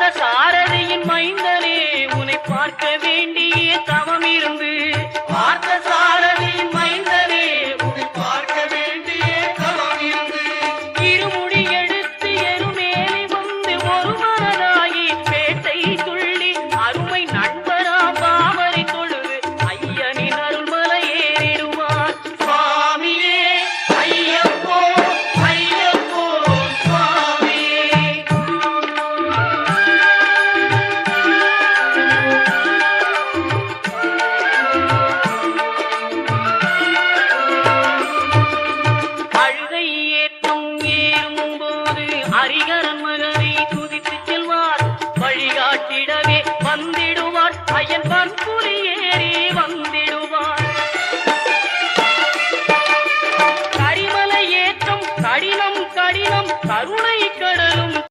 வந்த சாரதியின் மைந்தனே உனை பார்க்க வேண்டிய ஹரிகரன் மகனை துதித்து செல்வார். வழிகாட்டிடவே வந்திடுவார். ஐயன் பன்புலி ஏறி வந்திடுவார். கரிமலை ஏற்றம் கடினம் கடினம். கருணை கடலும்